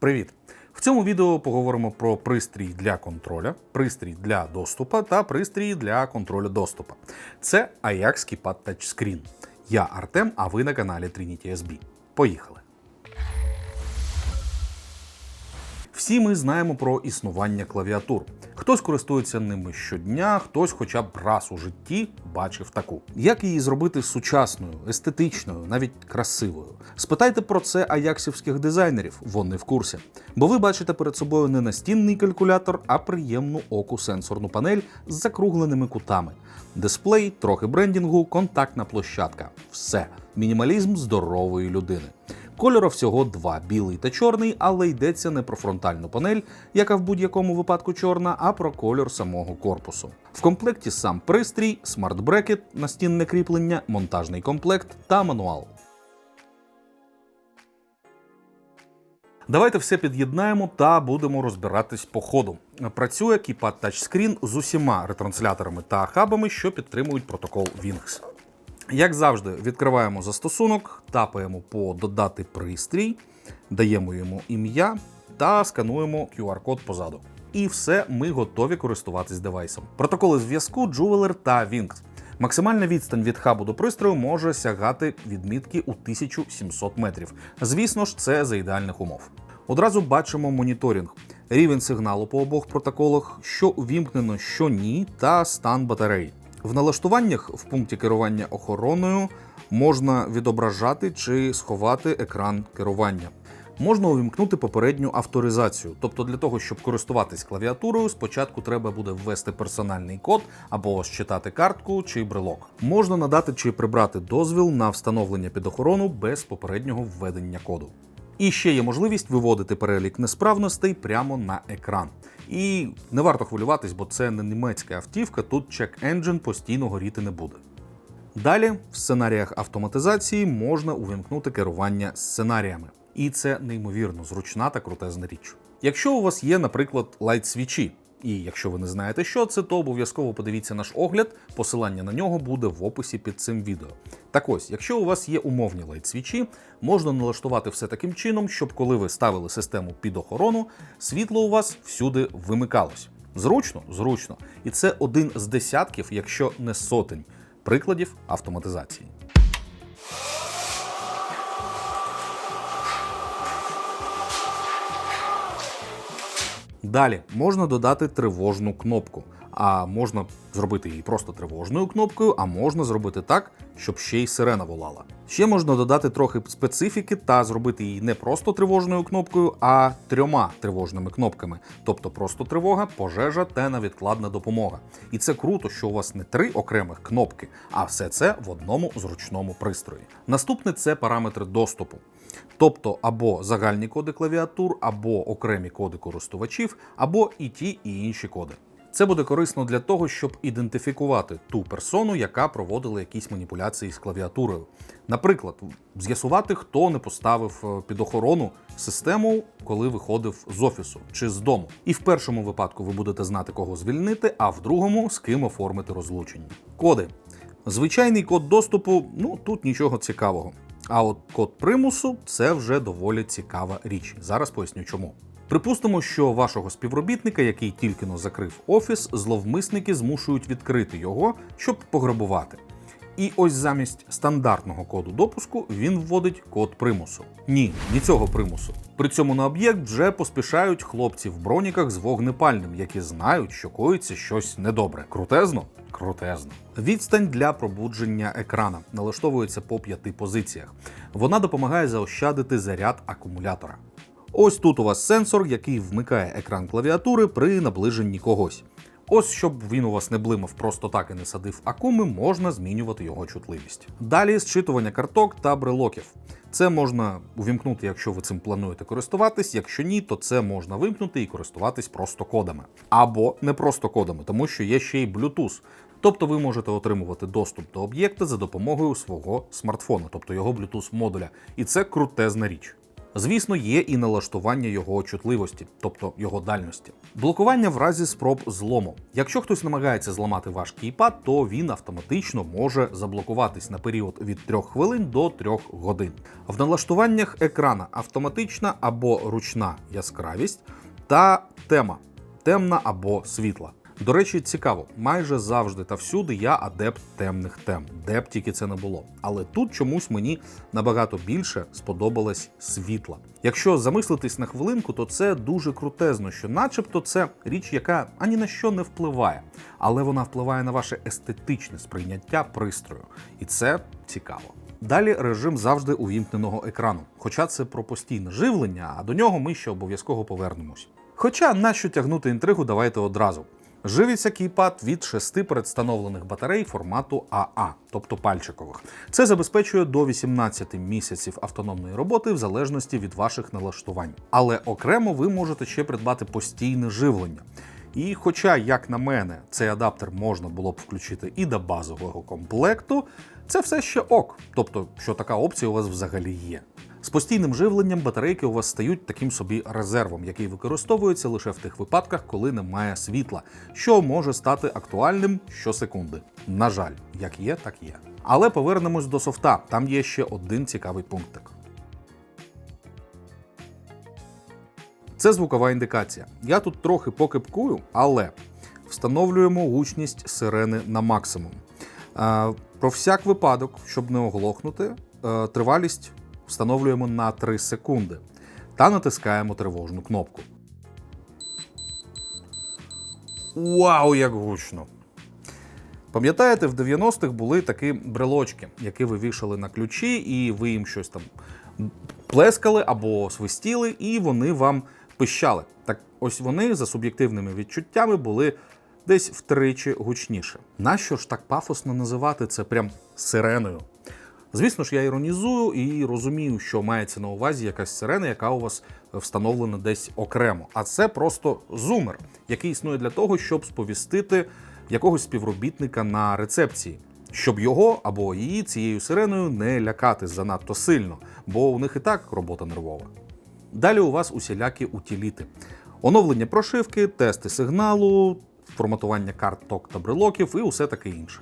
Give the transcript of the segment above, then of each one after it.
Привіт! В цьому відео поговоримо про пристрій для контроля, пристрій для доступу та пристрій для контролю доступу. Це Ajax Keypad Touchscreen. Я Артем, а ви на каналі Trinity SB. Поїхали! Всі ми знаємо про існування клавіатур. Хтось користується ними щодня, хтось хоча б раз у житті бачив таку. Як її зробити сучасною, естетичною, навіть красивою? Спитайте про це аяксівських дизайнерів, вони в курсі. Бо ви бачите перед собою не настінний калькулятор, а приємну оку сенсорну панель з закругленими кутами. Дисплей, трохи брендінгу, контактна площадка. Все. Мінімалізм здорової людини. Кольору всього два білий та чорний, але йдеться не про фронтальну панель, яка в будь-якому випадку чорна, а про кольор самого корпусу. В комплекті сам пристрій, смарт-брекет, настінне кріплення, монтажний комплект та мануал. Давайте все під'єднаємо та будемо розбиратись по ходу. Працює Keypad Touchscreen з усіма ретрансляторами та хабами, що підтримують протокол Wings. Як завжди, відкриваємо застосунок, тапаємо по додати пристрій, даємо йому ім'я та скануємо QR-код позаду. І все, ми готові користуватись девайсом. Протоколи зв'язку Jeweler та Wings. Максимальна відстань від хабу до пристрою може сягати відмітки у 1700 метрів. Звісно ж, це за ідеальних умов. Одразу бачимо моніторинг, рівень сигналу по обох протоколах, що увімкнено, що ні, та стан батареї. В налаштуваннях в пункті керування охороною можна відображати чи сховати екран керування. Можна увімкнути попередню авторизацію. Тобто, для того, щоб користуватись клавіатурою, спочатку треба буде ввести персональний код або считати картку чи брелок. Можна надати чи прибрати дозвіл на встановлення під охорону без попереднього введення коду. І ще є можливість виводити перелік несправностей прямо на екран. І не варто хвилюватись, бо це не німецька автівка, тут чек енджин постійно горіти не буде. Далі в сценаріях автоматизації можна увімкнути керування сценаріями. І це неймовірно зручна та крутезна річ. Якщо у вас є, наприклад, лайт-свічі, і якщо ви не знаєте, що це, то обов'язково подивіться наш огляд. Посилання на нього буде в описі під цим відео. Так ось, якщо у вас є умовні лайт-свічі, можна налаштувати все таким чином, щоб коли ви ставили систему під охорону, світло у вас всюди вимикалось. Зручно, зручно. І це один з десятків, якщо не сотень, прикладів автоматизації. Далі можна додати тривожну кнопку, а можна зробити її просто тривожною кнопкою, а можна зробити так, щоб ще й сирена волала. Ще можна додати трохи специфіки та зробити її не просто тривожною кнопкою, а трьома тривожними кнопками, тобто просто тривога, пожежа та невідкладна допомога. І це круто, що у вас не три окремих кнопки, а все це в одному зручному пристрої. Наступне це параметри доступу. Тобто або загальні коди клавіатур, або окремі коди користувачів, або і ті, і інші коди. Це буде корисно для того, щоб ідентифікувати ту персону, яка проводила якісь маніпуляції з клавіатурою. Наприклад, з'ясувати, хто не поставив е, під охорону систему, коли виходив з офісу чи з дому. І в першому випадку ви будете знати, кого звільнити, а в другому з ким оформити розлучення. Коди. Звичайний код доступу, ну тут нічого цікавого. А от код примусу це вже доволі цікава річ. Зараз поясню чому. Припустимо, що вашого співробітника, який тільки но закрив офіс, зловмисники змушують відкрити його, щоб пограбувати. І ось замість стандартного коду допуску він вводить код примусу. Ні, ні цього примусу. При цьому на об'єкт вже поспішають хлопці в броніках з вогнепальним, які знають, що коїться щось недобре. Крутезно? Крутезно. Відстань для пробудження екрана налаштовується по п'яти позиціях. Вона допомагає заощадити заряд акумулятора. Ось тут у вас сенсор, який вмикає екран клавіатури при наближенні когось. Ось, щоб він у вас не блимав просто так і не садив акуми, можна змінювати його чутливість. Далі зчитування карток та брелоків. Це можна увімкнути, якщо ви цим плануєте користуватись. Якщо ні, то це можна вимкнути і користуватись просто кодами. Або не просто кодами, тому що є ще й Bluetooth. Тобто ви можете отримувати доступ до об'єкта за допомогою свого смартфона, тобто його Bluetooth модуля. І це крутезна річ. Звісно, є і налаштування його чутливості, тобто його дальності. Блокування в разі спроб злому. Якщо хтось намагається зламати ваш кейпад, то він автоматично може заблокуватись на період від 3 хвилин до 3 годин. В налаштуваннях екрана автоматична або ручна яскравість та тема темна або світла. До речі, цікаво, майже завжди та всюди я адепт темних тем, де б тільки це не було. Але тут чомусь мені набагато більше сподобалось світла. Якщо замислитись на хвилинку, то це дуже крутезно, що, начебто, це річ, яка ані на що не впливає, але вона впливає на ваше естетичне сприйняття пристрою, і це цікаво. Далі режим завжди увімкненого екрану, хоча це про постійне живлення, а до нього ми ще обов'язково повернемось. Хоча нащо тягнути інтригу, давайте одразу. Живиться кейпад від шести предстановлених батарей формату АА, тобто пальчикових. Це забезпечує до 18 місяців автономної роботи в залежності від ваших налаштувань. Але окремо ви можете ще придбати постійне живлення. І хоча, як на мене, цей адаптер можна було б включити і до базового комплекту, це все ще ок. Тобто, що така опція у вас взагалі є. З постійним живленням батарейки у вас стають таким собі резервом, який використовується лише в тих випадках, коли немає світла, що може стати актуальним щосекунди. На жаль, як є, так є. Але повернемось до софта. Там є ще один цікавий пунктик. Це звукова індикація. Я тут трохи покипкую, але встановлюємо гучність сирени на максимум. Е, Про всяк випадок, щоб не оглохнути, е, тривалість встановлюємо на 3 секунди та натискаємо тривожну кнопку. Вау, як гучно! Пам'ятаєте, в 90-х були такі брелочки, які ви вішали на ключі, і ви їм щось там плескали або свистіли, і вони вам пищали. Так ось вони за суб'єктивними відчуттями були десь втричі гучніше. Нащо ж так пафосно називати це прям сиреною? Звісно ж, я іронізую і розумію, що мається на увазі якась сирена, яка у вас встановлена десь окремо. А це просто зумер, який існує для того, щоб сповістити якогось співробітника на рецепції, щоб його або її цією сиреною не лякати занадто сильно, бо у них і так робота нервова. Далі у вас усілякі утіліти. Оновлення прошивки, тести сигналу, форматування карток та брелоків і усе таке інше.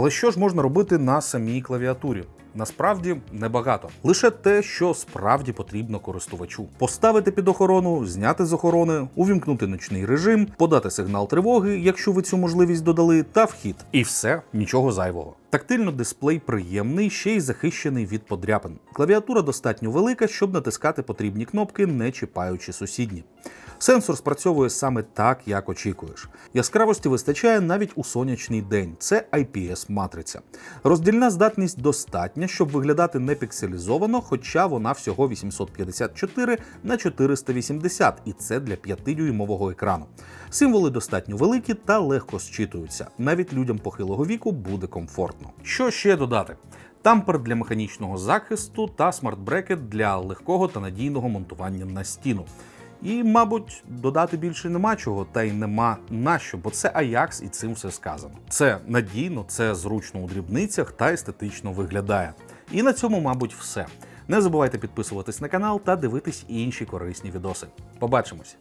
Але що ж можна робити на самій клавіатурі? Насправді небагато. Лише те, що справді потрібно користувачу: поставити під охорону, зняти з охорони, увімкнути ночний режим, подати сигнал тривоги, якщо ви цю можливість додали, та вхід. І все, нічого зайвого. Тактильно дисплей приємний, ще й захищений від подряпин. Клавіатура достатньо велика, щоб натискати потрібні кнопки, не чіпаючи сусідні. Сенсор спрацьовує саме так, як очікуєш. Яскравості вистачає навіть у сонячний день. Це IPS-матриця. Роздільна здатність достатня, щоб виглядати не пікселізовано, хоча вона всього 854 на 480, і це для 5-дюймового екрану. Символи достатньо великі та легко зчитуються. Навіть людям похилого віку буде комфортно. Що ще додати? Тампер для механічного захисту та смарт-брекет для легкого та надійного монтування на стіну. І, мабуть, додати більше нема чого, та й нема на що, бо це Аякс і цим все сказано. Це надійно, це зручно у дрібницях та естетично виглядає. І на цьому, мабуть, все. Не забувайте підписуватись на канал та дивитись інші корисні відоси. Побачимось!